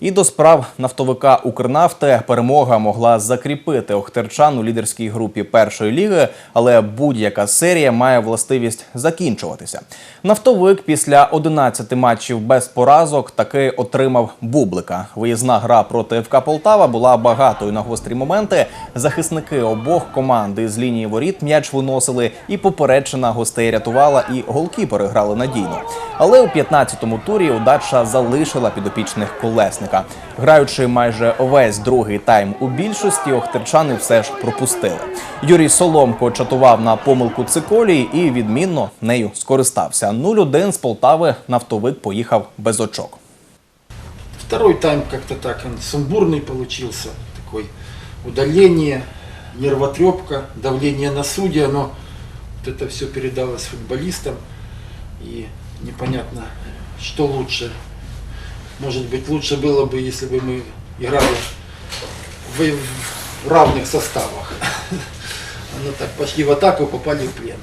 І до справ нафтовика Укрнафти перемога могла закріпити охтерчан у лідерській групі першої ліги, але будь-яка серія має властивість закінчуватися. Нафтовик після 11 матчів без поразок таки отримав бублика. Виїзна гра проти ФК Полтава була багатою на гострі моменти. Захисники обох команд з лінії воріт м'яч виносили, і попередчина гостей рятувала, і голкіпери грали надійно. Але у 15-му турі удача залишила підопічних колесника. Граючи майже весь другий тайм у більшості, охтерчани все ж пропустили. Юрій Соломко чатував на помилку циколії і відмінно нею скористався. 0-1 з Полтави нафтовик поїхав без очок. Второй тайм как-то так, он сумбурный получился, такой удаление, нервотрепка, давление на судья, но вот это все передалось футболистам, и непонятно, что лучше. Может быть, лучше было бы, если бы мы играли в, в равных составах. Но так пошли в атаку, попали в плен.